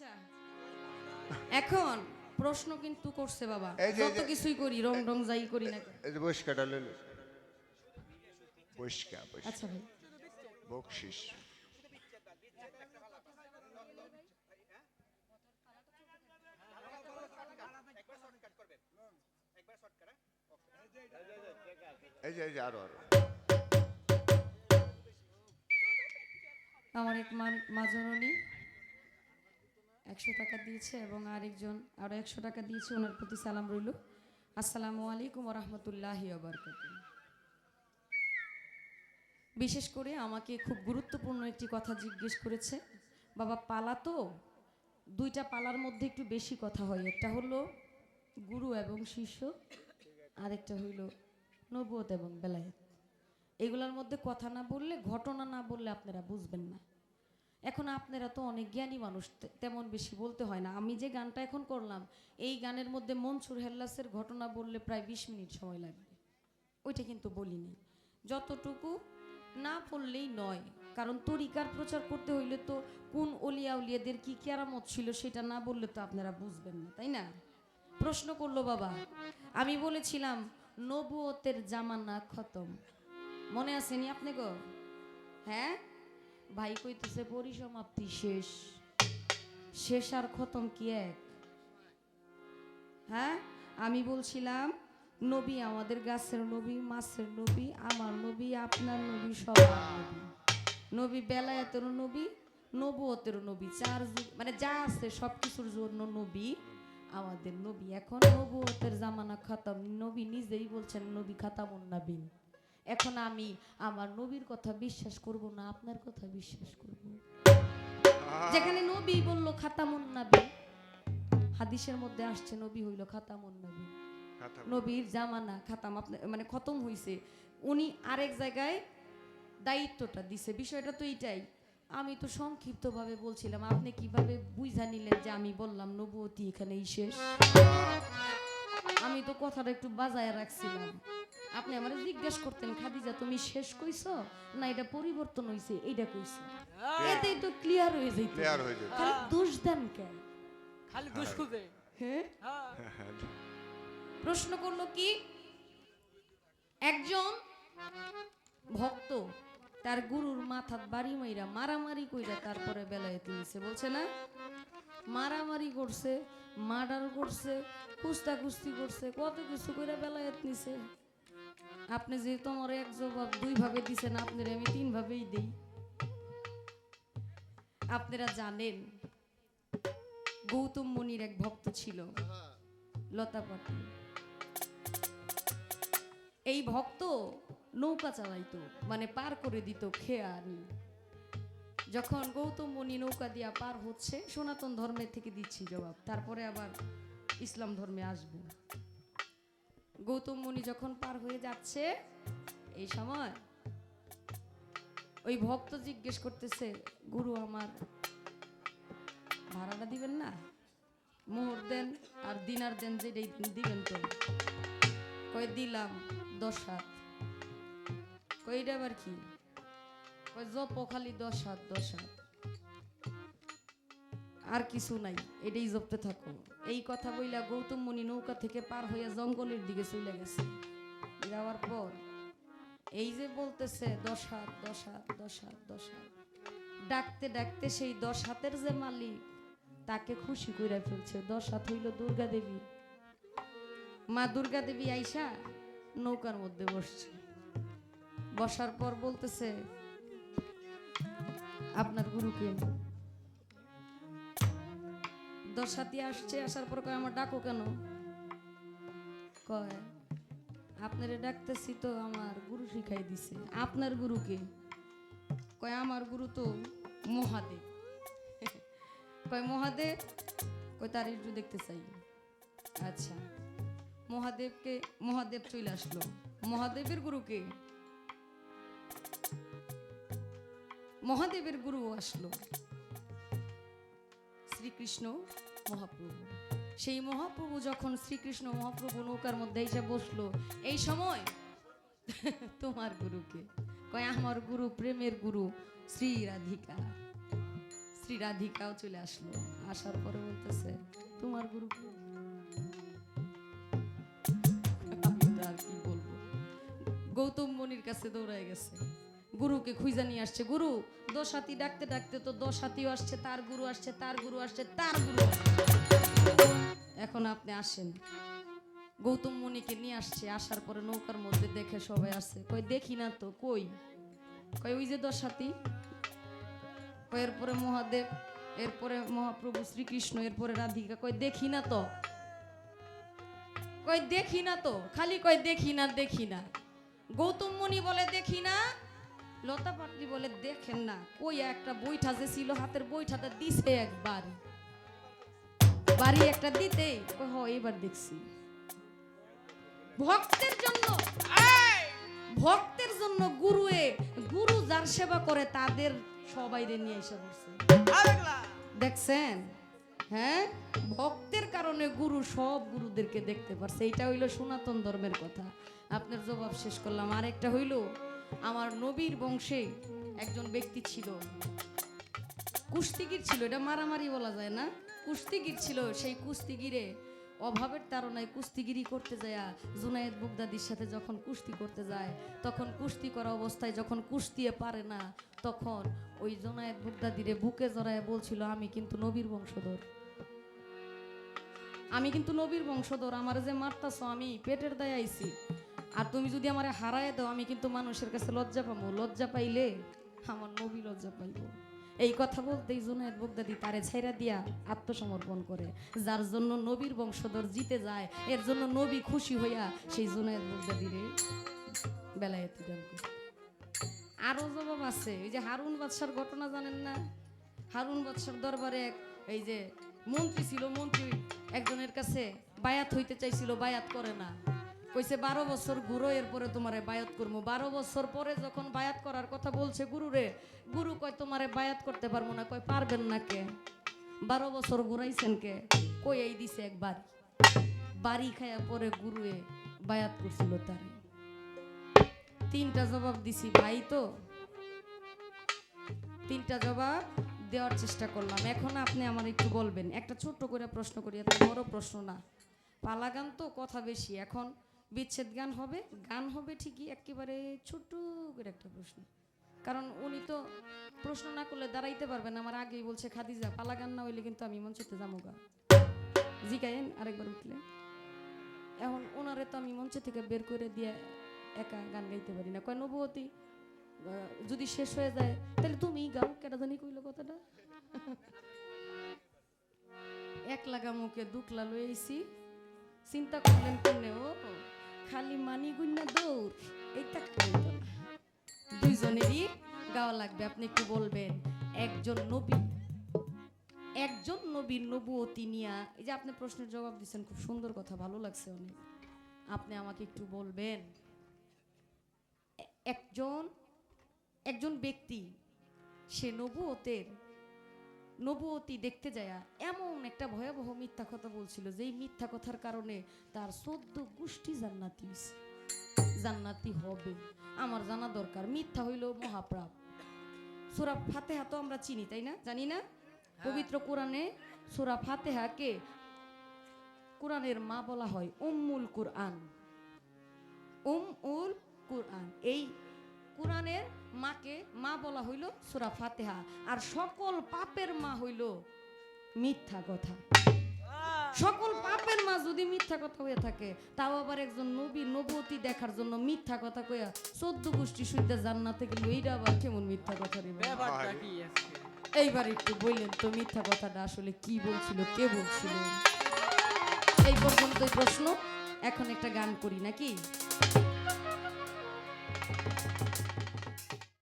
আচ্ছা। এখন প্রশ্ন কিন্তু করছে বাবা। এই যে- যত কিছুই করি রং রং যাই করি না কেন। এই যে লইল। আচ্ছা ভাই। বকশিস। এই যে এই যে আরও আরও। আমার এক মা- মা জননী। একশো টাকা দিয়েছে এবং আরেকজন আরও একশো টাকা দিয়েছে, ওনার প্রতি সালাম রইল। আসসালামু আলাইকুম রহমতুল্লাহি বিশেষ করে আমাকে খুব গুরুত্বপূর্ণ একটি কথা জিজ্ঞেস করেছে, বাবা পালা তো, দুইটা পালার মধ্যে একটু বেশি কথা হয়, একটা হলো গুরু এবং শিষ্য, আরেকটা হইল নবুয়ত এবং বেলায়েত। এগুলোর মধ্যে কথা না বললে, ঘটনা না বললে আপনারা বুঝবেন না। এখন আপনারা তো অনেক জ্ঞানী মানুষ তেমন বেশি বলতে হয় না। আমি যে গানটা এখন করলাম, এই গানের মধ্যে মনসুর হেল্লাসের ঘটনা বললে প্রায় বিশ মিনিট সময় লাগবে। ওইটা কিন্তু বলিনি। যতটুকু না বললেই নয়, কারণ তরিকার প্রচার করতে হইলে তো কোন অলিয়া উলিয়াদের কি কেরামত ছিল সেটা না বললে তো আপনারা বুঝবেন না, তাই না? প্রশ্ন করল বাবা, আমি বলেছিলাম, নবুয়তের জামানা খতম। মনে আসেনি আপনি গো? হ্যাঁ? ভাই কইতেছে, পরিসমাপ্তি শেষ। শেষ আর খতম কি এক? হ্যাঁ? আমি বলছিলাম, নবী আমাদের গাছের নবী, মাছের নবী, আমার নবী, আপনার নবী, সবার নবী। নবী বেলায়েতের নবী, নবুয়তের নবী চার মানে যা আছে সব কিছুর জন্য নবী, আমাদের নবী। এখন নবুয়তের জামানা খাতাম। নবী নিজেই বলছেন, নবী খাতামুন নাবিন এখন আমি আমার নবীর কথা বিশ্বাস করব না আপনার কথা বিশ্বাস করব। যেখানে নবী বলল খাতামুন নাবি। হাদিসের মধ্যে আসছে নবী হইল খাতামুন নাবি। নবীর জামানা খাতাম মানে খতম হইছে। উনি আরেক জায়গায় দায়িত্বটা দিছে। বিষয়টা তো এইটাই। আমি তো সংক্ষিপ্তভাবে বলছিলাম আপনি কীভাবে বুঝা নিলেন যে আমি বললাম নবুয়তি এখানেই শেষ? আমি তো কথাটা একটু বাজায় রাখছিলাম। আপনি আমার জিজ্ঞেস করতেন খাদিজা তুমি শেষ কইছো না এটা পরিবর্তন হইছে? এইটা কইছো। এতেই তো ক্লিয়ার হয়ে যাইতো। ক্লিয়ার হয়ে যেত খালি দোষ দেন কেন খালি দুষ খুঁজে। হ্যাঁ? হ্যাঁ। প্রশ্ন করল কি? একজন ভক্ত তার গুরুর মাথাত বাড়ি মাইরা মারামারি কইরা তারপরে বেলায় নিছে বলছে না? মারামারি করছে মার্ডার করছে কুস্তা কুস্তি করছে কত কিছু কইরা বেলায়েত নিছে? আপনি যে তোমার এক জবাব দুই ভাবে দিছেন, আপনার আমি তিন ভাবেই দেই। আপনারা জানেন, গৌতম মুনির এক ভক্ত ছিল, লতা পাখি এই ভক্ত নৌকা চালাইতো মানে পার করে দিত খেয়ারি যখন গৌতম মুনি নৌকা দিয়া পার হচ্ছে, সনাতন ধর্মের থেকে দিচ্ছি জবাব, তারপরে আবার ইসলাম ধর্মে আসব। গৌতম মুনি যখন পার হয়ে যাচ্ছে, এই সময় ওই ভক্ত জিজ্ঞেস করতেছে, গুরু, আমার ভাড়াটা দিবেন না? মোহর দেন আর দিনার দেন যেটাই দিবেন তো। কই দিলাম, দশ হাত। কই এটা আবার কি? কই জপ খালি দশ হাত দশ হাত। আর কিছু নাই, এটাই জপতে থাকো। এই কথা বইলা গৌতম মুনি নৌকা থেকে পার হইয়া জঙ্গলের দিকে চলে গেছে। যাওয়ার পর এই যে বলতেছে, দশ হাত দশ হাত দশ হাত দশ হাত। ডাকতে ডাকতে সেই দশ হাতের যে মালিক, তাকে খুশি কইরা ফেলছে, দশ হাত হইল দুর্গা দেবী। মা দুর্গা দেবী আইসা নৌকার মধ্যে বসছে। বসার পর বলতেছে, আপনার গুরুকে দশ হাতি আসছে, আসার পর কয়, আমার ডাকো কেন? কয়, আপনারে ডাকতেছি তো আমার গুরু শিখাই দিছে। আপনার গুরুকে কয়, আমার গুরু তো মহাদেব। কয় মহাদেব? কয়, তার একটু দেখতে চাই। আচ্ছা মহাদেবকে মহাদেব চলে আসলো। মহাদেবের গুরুকে মহাদেবের গুরু আসলো। শ্রীকৃষ্ণ মহাপ্রভু। সেই মহাপ্রভু যখন শ্রীকৃষ্ণ মহাপ্রভু নৌকার মধ্যে এসে বসল, এই সময় তোমার গুরুকে। কয়, আমার গুরু, প্রেমের গুরু শ্রী রাধিকা। শ্রী রাধিকাও চলে আসলো। আসার পরে বলতেছে, তোমার গুরু কে?" আমি তো আর কি বলব। গৌতম মনির কাছে দৌড়ায় গেছে। গুরুকে খুঁজা নিয়ে আসছে, গুরু দশ হাতি ডাকতে ডাকতে তো দশ হাতিও আসছে, তার গুরু আসছে, তার গুরু আসছে, তার গুরু এখন আপনি আসেন। গৌতম মুনিকে নিয়ে আসছে, আসার পরে নৌকার মধ্যে দেখে সবাই আসছে। কই দেখি না তো, কই? কই ওই যে দশ হাতি এরপরে মহাদেব, এরপরে মহাপ্রভু শ্রীকৃষ্ণ, এরপরে রাধিকা। কই দেখি না তো। কই দেখি না তো। খালি কই দেখি না দেখি না। গৌতম মুনি বলে, দেখি না। লতা পাটলি বলে দেখেন না কই একটা বইটা যে ছিল হাতের বইটাতে দিছে একবার। বাড়ি একটা দিতে হ এবার দেখছি। ভক্তের জন্য ভক্তের জন্য গুরুয়ে গুরু যার সেবা করে তাদের সবাইরে নিয়ে এসে বসছে। দেখছেন? হ্যাঁ? ভক্তের কারণে গুরু সব গুরুদেরকে দেখতে পারছে। এটা হইল সনাতন ধর্মের কথা। আপনার জবাব শেষ করলাম। আর একটা হইল আমার নবীর বংশে একজন ব্যক্তি ছিল। কুস্তিগির ছিল, এটা মারামারি বলা যায় না? কুস্তিগির ছিল, সেই কুস্তিগিরে অভাবের তারনায় কুস্তিগিরি করতে যায় জুনায়েদ বুগদাদির সাথে যখন কুস্তি করতে যায়, তখন কুস্তি করা অবস্থায় যখন কুস্তিয়ে পারে না, তখন ওই জোনায়েদ বুগদাদিরে বুকে জড়ায় বলছিল, আমি কিন্তু নবীর বংশধর। আমি কিন্তু নবীর বংশধর, আমার যে মারতাছ আমি পেটের দায় আইছি। আর তুমি যদি আমার হারায় দাও, আমি কিন্তু মানুষের কাছে লজ্জা পাবো লজ্জা পাইলে আমার নবী লজ্জা পাইবো। এই কথা বলতেই জুনায়েদ বগদাদি তারে ছেড়া দিয়া আত্মসমর্পণ করে। যার জন্য নবীর বংশধর জিতে যায়, এর জন্য নবী খুশি হইয়া সেই জুনায়েদ বগদাদিরে বেলায়েতি দান করে। আরও জবাব আছে। এই যে হারুন বাদশার ঘটনা জানেন না? হারুন বাদশার দরবারে এই যে মন্ত্রী ছিল, মন্ত্রী একজনের কাছে বায়াত হইতে চাইছিল, বায়াত করে না। কইছে, বারো বছর ঘুরো এরপরে তোমারে বায়াত করব বারো বছর পরে যখন বায়াত করার কথা বলছে গুরুরে, গুরু কয়, তোমারে বায়াত করতে পারব না। কয়, পারবেন না কে? বারো বছর ঘুরাইছেন কে? কই, এই দিছে এক বাড়ি। বাড়ি খায়া পরে গুরুয়ে বায়াত করছিল তারে। তিনটা জবাব দিছি, ভাই তো। তিনটা জবাব দেওয়ার চেষ্টা করলাম। এখন আপনি আমার একটু বলবেন। একটা ছোট্ট করে প্রশ্ন করি, এত বড় প্রশ্ন না। পালা গান তো কথা বেশি, এখন বিচ্ছেদ গান হবে গান হবে ঠিকই, একেবারে ছোট্ট করে একটা প্রশ্ন। কারণ উনি তো প্রশ্ন না করলে দাঁড়াইতে পারবেন, আমার আগেই বলছে খাদিজা পালা গান না হইলে কিন্তু আমি মঞ্চতে যাব গা। জিগাইন আরেকবার উঠলে। এখন ওনারে তো আমি মঞ্চ থেকে বের করে দিয়ে একা গান গাইতে পারি না। কয় নবতী যদি শেষ হয়ে যায়, তাহলে তুমি গাও কেটা লাগা মুখে দুকলা লইছি চিন্তা করলেন কেমনে, ও খালি মানি গুন্না দৌড় এইটা দুইজনেরই গাওয়া লাগবে, আপনি একটু বলবেন। একজন নবী, একজন নবীর নবুয়তি নিয়া। এই যে আপনি প্রশ্নের জবাব দিচ্ছেন খুব সুন্দর কথা, ভালো লাগছে অনেক। আপনি আমাকে একটু বলবেন একজন একজন ব্যক্তি, সে নবুয়তের নবুয়তি দেখতে যায় এমন একটা ভয়াবহ মিথ্যা কথা বলছিল যেই মিথ্যা কথার কারণে তার চোদ্দ গোষ্ঠী জান্নাতি। জান্নাতি হবে আমার জানা দরকার মিথ্যা হইল মহাপ্রাপ। সুরা ফাতেহা তো আমরা চিনি তাই না? জানি না? পবিত্র কোরআনে সুরা ফাতেহাকে কোরআনের মা বলা হয় উম্মুল কুরআন। উম উল কুরআন এই কোরআনের মাকে মা বলা হইল সুরা ফাতেহা। আর সকল পাপের মা হইল মিথ্যা কথা। সকল পাপের মা যদি মিথ্যা কথা হয়ে থাকে তাও আবার একজন নবী নবতী দেখার জন্য মিথ্যা কথা কইয়া চোদ্দ গোষ্ঠী সুইদা জান্নাতে গেল এইটা আবার কেমন মিথ্যা কথা রে এইবার একটু বললেন তো মিথ্যা কথাটা আসলে কি বলছিল কে বলছিল? এই পর্যন্তই প্রশ্ন। এখন একটা গান করি নাকি?